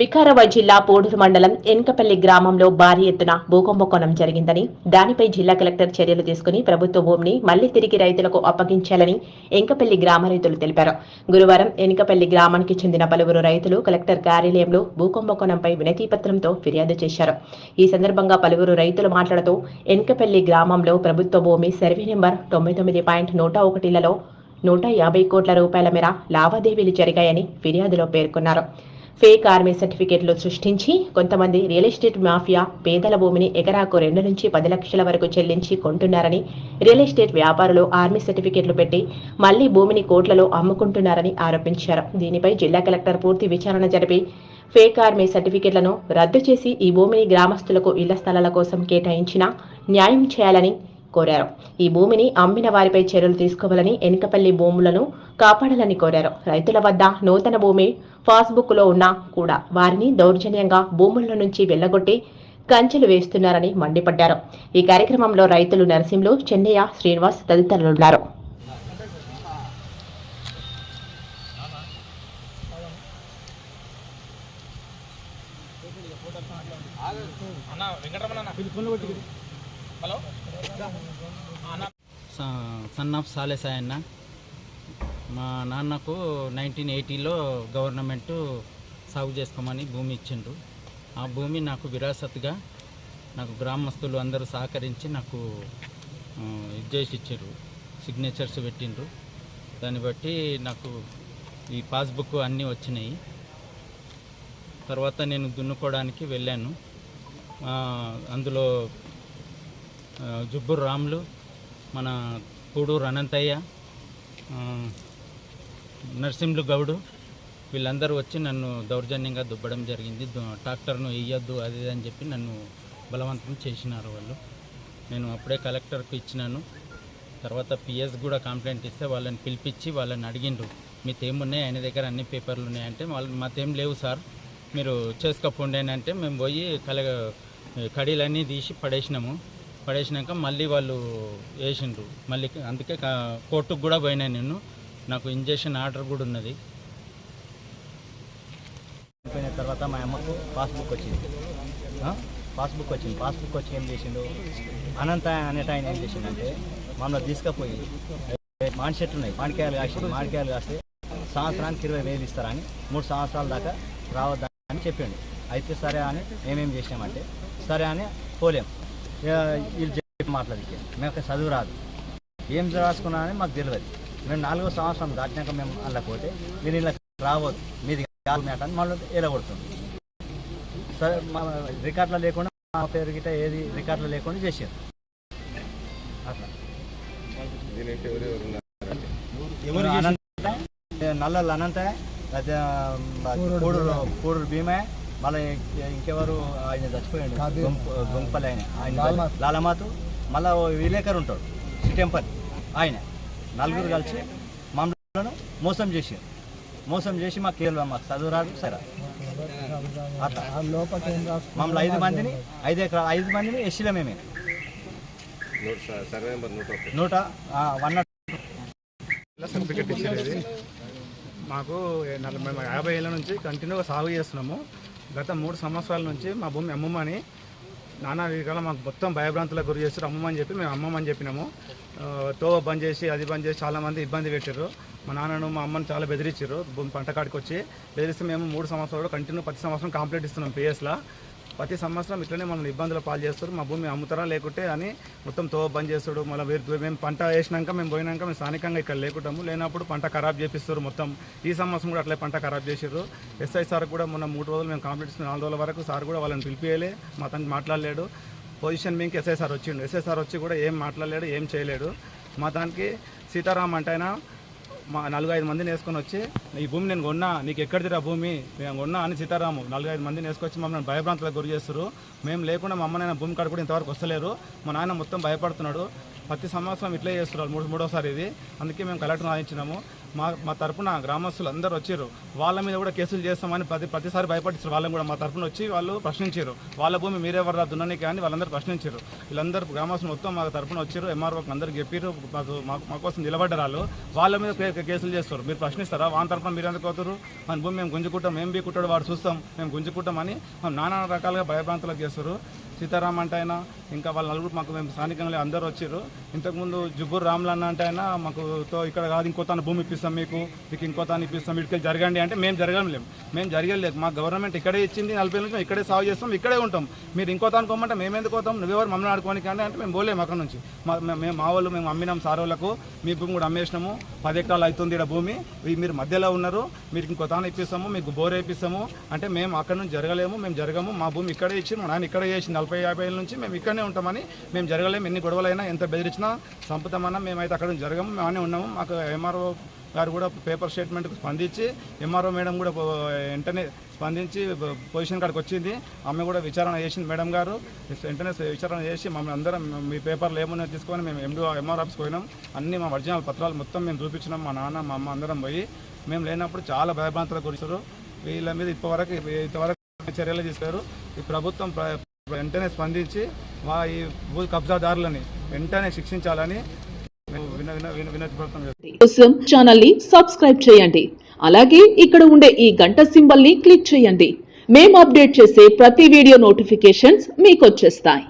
వికారాబాద్ జిల్లా పోడూరు మండలం ఎన్కపల్లి గ్రామంలో భారీ ఎత్తున భూకంపకోణం జరిగిందని దానిపై జిల్లా కలెక్టర్ చర్యలు తీసుకుని ప్రభుత్వ భూమిని మళ్ళీ తిరిగి రైతులకు అప్పగించాలని ఎంకపల్లి గ్రామ రైతులు తెలిపారు. గురువారం ఎన్కపల్లి గ్రామానికి చెందిన పలువురు రైతులు కలెక్టర్ కార్యాలయంలో భూకంపకోణంపై వినతిపత్రంతో ఫిర్యాదు చేశారు. ఈ సందర్భంగా పలువురు రైతులు మాట్లాడుతూ ఎన్కపల్లి గ్రామంలో ప్రభుత్వ భూమి సర్వే నెంబర్ తొంభై తొమ్మిది పాయింట్ నూట ఒకటిలలో నూట యాభై కోట్ల రూపాయల మేర లావాదేవీలు జరిగాయని ఫిర్యాదులో పేర్కొన్నారు. ఫేక్ ఆర్మీ సర్టిఫికెట్లు సృష్టించి కొంతమంది రియల్ ఎస్టేట్ మాఫియా పేదల భూమిని ఎకరాకు రెండు నుంచి పది లక్షల వరకు చెల్లించి కొంటున్నారని రియల్ ఎస్టేట్ వ్యాపారులు ఆర్మీ సర్టిఫికెట్లు పెట్టి మళ్ళీ భూమిని కోట్లలో అమ్ముకుంటున్నారని ఆరోపించారు. దీనిపై జిల్లా కలెక్టర్ పూర్తి విచారణ జరిపి ఫేక్ ఆర్మీ సర్టిఫికెట్లను రద్దు చేసి ఈ భూమిని గ్రామస్తులకు ఇళ్ళ స్థలాల కోసం కేటాయించిన న్యాయం చేయాలని కోరారు. ఈ భూమిని అమ్మిన వారిపై చర్యలు తీసుకోవాలని ఎన్కపల్లి భూములను కాపాడాలని కోరారు. రైతుల వద్ద నూతన భూమి పాస్బుక్లో ఉన్నా కూడా వారిని దౌర్జన్యంగా భూముల నుంచి వెళ్ళగొట్టి కంచెలు వేస్తున్నారని మండిపడ్డారు. ఈ కార్యక్రమంలో రైతులు నరసింహులు చెన్నయ్య శ్రీనివాస్ తదితరులున్నారు. హలో? సన్ ఆఫ్ సాలేసాయన్న మా నాన్నకు నైన్టీన్ ఎయిటీలో గవర్నమెంట్ సాగు చేసుకోమని భూమి ఇచ్చిండ్రు. ఆ భూమి నాకు విరాసత్గా నాకు గ్రామస్తులు అందరూ సహకరించి నాకు ఆ, ఇది చేసి ఇచ్చారు సిగ్నేచర్స్ పెట్టిండ్రు. దాన్ని బట్టి నాకు ఈ పాస్బుక్ అన్నీ వచ్చినాయి. తర్వాత నేను దున్నుకోవడానికి వెళ్ళాను. అందులో జుబ్బురు రాములు మన పూడూరు అనంతయ్య నర్సింహులు గౌడు వీళ్ళందరూ వచ్చి నన్ను దౌర్జన్యంగా దుబ్బడం జరిగింది. ట్రాక్టర్ను వేయొద్దు అది అని చెప్పి నన్ను బలవంతం చేసినారు వాళ్ళు. నేను అప్పుడే కలెక్టర్కి ఇచ్చినాను. తర్వాత పిఎస్ కూడా కంప్లైంట్ ఇస్తే వాళ్ళని పిలిపించి వాళ్ళని అడిగిండ్రు మీతేమున్నాయి? ఆయన దగ్గర అన్ని పేపర్లు ఉన్నాయంటే వాళ్ళు మాతేం లేవు సార్. మీరు చేసుకోపోండి అని అంటే మేము పోయి కల కడీలన్నీ తీసి పడేసినాము. పడేసినాక మళ్ళీ వాళ్ళు వేసిండ్రు. మళ్ళీ అందుకే కా- కోర్టుకు కూడా పోయినా నేను నాకు ఇంజెక్షన్ ఆర్డర్ కూడా ఉన్నది. అయిపోయిన తర్వాత మా అమ్మకు పాస్బుక్ వచ్చింది. పాస్బుక్ వచ్చింది. పాస్బుక్ వచ్చి ఏం చేసిండు? అనంత అనేట ఆయన ఏం చేసిండంటే మమ్మల్ని తీసుకుపోయి మాడి చెట్లు ఉన్నాయి. మాడికాయలు కాసి మాడికాయలు కాస్తే సంవత్సరానికి ఇరవై వేలు ఇస్తారని మూడు సంవత్సరాల దాకా రావద్దని చెప్పిండు. అయితే సరే అని మేమేం చేసినామంటే సరే అని పోలేం. వీళ్ళు చెప్పి మాట్లాడితే మేము చదువు రాదు. ఏం రాసుకున్నా అని మాకు తెలియదు. మేము నాలుగో సంవత్సరం దాటినాక మేము అలా పోతే మీరు ఇలా రావద్దు. మీది కాదు మేట అని మళ్ళీ ఎలగొడుతుంది సరే మా రికార్డులో లేకుండా మా పేరు గిట్ట ఏది రికార్డులో లేకుండా చేసారు అట్లా. అనంత నల్లలు అనంత కూడూరు భీమే మళ్ళీ ఇంకెవరు ఆయన చచ్చిపోయాడు. గొంప- గొంపలు ఆయన. ఆయన లాలమాతు. మళ్ళీ విలేకరు ఉంటాడు. సిటెంపల్ ఆయన. నలుగురు కలిసి మమ్మల్ని మోసం చేసారు మోసం చేసి మాకు కేవలం మాకు చదువు రాదు సరే. అట్లా. మమ్మల్ని ఐదు మందిని ఐదు ఎకరా ఐదు మందిని ఎస్సీలో మేమే. నూట వన్ నాట్ సర్టిఫికెట్ ఇచ్చేది. మాకు నలభై యాభై ఏళ్ళ నుంచి కంటిన్యూగా సాగు చేస్తున్నాము. గత మూడు సంవత్సరాల నుంచి మా భూమి అమ్మమ్మని నానా విధాలు మాకు మొత్తం భయభ్రాంతులకు గురి చేస్తారు అమ్మమ్మని చెప్పి మేము అమ్మమ్మని చెప్పినాము. తోవ బంద్ చేసి అది బంద్ చేసి చాలామంది ఇబ్బంది పెట్టారు. మా నాన్నను మా అమ్మని చాలా బెదిరించారు. భూమి పంట కాడికి వచ్చి బెదిరిస్తే మేము మూడు సంవత్సరాలు కంటిన్యూ ప్రతి సంవత్సరం కంప్లీట్ ఇస్తున్నాం పిఎస్లో ప్రతి సంవత్సరం ఇట్లనే మమ్మల్ని ఇబ్బందులు పాలు చేస్తారు. మా భూమి అమ్ముతారా లేకుంటే అని మొత్తం తో బంద్ చేస్తాడు. మళ్ళీ వేరు మేము పంట వేసినాక మేము పోయినాక మేము స్థానికంగా ఇక్కడ లేకుంటాము. లేనప్పుడు పంట ఖరాబ్ చేపిస్తారు మొత్తం. ఈ సంవత్సరం కూడా అట్లే పంట ఖరాబ్ చేసారు ఎస్ఐ సార్ కూడా మొన్న మూడు రోజులు మేము కాంప్లీట్ నాలుగు రోజుల వరకు సార్ కూడా వాళ్ళని పిలిపియలే. మా తనకి మాట్లాడలేడు. పొజిషన్ మీకు ఎస్ఐ సార్ వచ్చిండు. ఎస్ఐ సార్ వచ్చి కూడా ఏం మాట్లాడలేడు ఏం చేయలేడు. మా దానికి సీతారాం అంటే ఆయన మా నలుగు ఐదు మందిని వేసుకొని వచ్చి ఈ భూమి నేను కొన్నా నీకు ఎక్కడిదిరా భూమి? నేను కొన్నా అని సీతారాము నాలుగు ఐదు మందిని వేసుకొచ్చి మమ్మల్ని భయభ్రాంతులకు గురి చేస్తారు మేము లేకుండా మా అమ్మ భూమి కాడ కూడా ఇంతవరకు వస్తలేరు. మా నాన్న మొత్తం భయపడుతున్నాడు. ప్రతి సంవత్సరం ఇట్లే చేస్తున్నారు మూడు మూడోసారి ఇది. అందుకే మేము కలెక్టర్ ఆయించినాము మా మా తరపున గ్రామస్తులు అందరూ వచ్చారు. వాళ్ళ మీద కూడా కేసులు చేస్తామని ప్రతి ప్రతిసారి భయపడిస్తారు. వాళ్ళని కూడా మా తరపున వచ్చి వాళ్ళు ప్రశ్నించారు. వాళ్ళ భూమి మీరెవరు దున్నని కానీ వాళ్ళందరూ ప్రశ్నించారు. వీళ్ళందరూ గ్రామస్తులు మొత్తం మా తరపున వచ్చారు. ఎంఆర్ఓకి అందరూ చెప్పారు. మాకు మా కోసం నిలబడ్డారు వాళ్ళు. వాళ్ళ మీద కేసులు చేస్తారు. మీరు ప్రశ్నిస్తారా? వాళ్ళ తరపున మీరు ఎందుకు అవుతారు మన భూమి మేము గుంజుకుంటాం. మేము బీకుంటాడు వాడు చూస్తాం. మేము గుంజుకుంటామని మేము నానా రకాలుగా భయభ్రాంతులకు చేస్తారు. సీతారాం అంటే ఆయన ఇంకా వాళ్ళ నలుగురు మాకు మేము స్థానికంగా అందరూ వచ్చారు. ఇంతకుముందు జుబ్బూరు రాములన్న అంటే ఆయన మాకు తో ఇక్కడ కాదు ఇంకో తన భూమి ఇప్పిస్తాం మీకు మీకు ఇంకో తాను ఇప్పిస్తాం ఇటుకెళ్ళి జరగండి అంటే మేము జరగలేము మేము జరగలేదు. మా గవర్నమెంట్ ఇక్కడే ఇచ్చింది నలభై నుంచి ఇక్కడే సాగు చేస్తాం ఇక్కడే ఉంటాం. మీరు ఇంకో తాను కొమ్మంటే మేము ఎందుకు పోతాం? నువ్వెవరు మమ్మల్ని ఆడుకోనికి అంటే అంటే మేము పోలేము అక్కడ నుంచి. మా మేము మా వాళ్ళు మేము అమ్మినాం సార్ వాళ్ళకు మీ భూమి కూడా అమ్మేసినాము. పది ఎకరాలు అవుతుంది ఇక్కడ భూమి. మీరు మధ్యలో ఉన్నారు మీరు ఇంకో తాను ఇప్పిస్తాము మీకు బోర్ వేపిస్తాము. అంటే మేము అక్కడ నుంచి జరగలేము మేము జరగము. మా భూమి ఇక్కడే ఇచ్చి మా నాన్న ఇక్కడే చేసింది ముప్పై యాభై ఏళ్ళ నుంచి మేము ఇక్కడనే ఉంటామని మేము జరగలేము. ఎన్ని గొడవలైనా ఎంత బెదిరించినా సంపుతామన్నా మేమైతే అక్కడ నుంచి జరగము మేమనే ఉన్నాము. మాకు ఎంఆర్ఓ గారు కూడా పేపర్ స్టేట్మెంట్కి స్పందించి ఎంఆర్ఓ మేడం కూడా పో- వెంటనే స్పందించి పొజిషన్ కాడికి వచ్చింది. ఆమె కూడా విచారణ చేసింది మేడం గారు. వెంటనే విచారణ చేసి మమ్మల్ని అందరం మీ పేపర్లు ఏమన్నా తీసుకొని మేము ఎండు ఎంఆర్ ఆఫీస్కి పోయినాం. అన్ని మా ఒరిజినల్ పత్రాలు మొత్తం మేము చూపించినాం. మా నాన్న మా అమ్మ అందరం పోయి మేము లేనప్పుడు చాలా భయభ్రాంతులకు కురిసారు వీళ్ళ మీద ఇప్పటివరకు ఇంతవరకు చర్యలు తీసుకారు. ఈ ప్రభుత్వం ప్ర- వెంటనే స్పందించి మా ఈ భూ కబ్జాదారులని వెంటనే శిక్షించాలని కోసం ఛానల్ని సబ్స్క్రైబ్ చేయండి. అలాగే ఇక్కడ ఉండే ఈ గంట సింబల్ని క్లిక్ చేయండి. మేము అప్డేట్ చేసే ప్రతి వీడియో నోటిఫికేషన్స్ మీకు వచ్చేస్తాయి.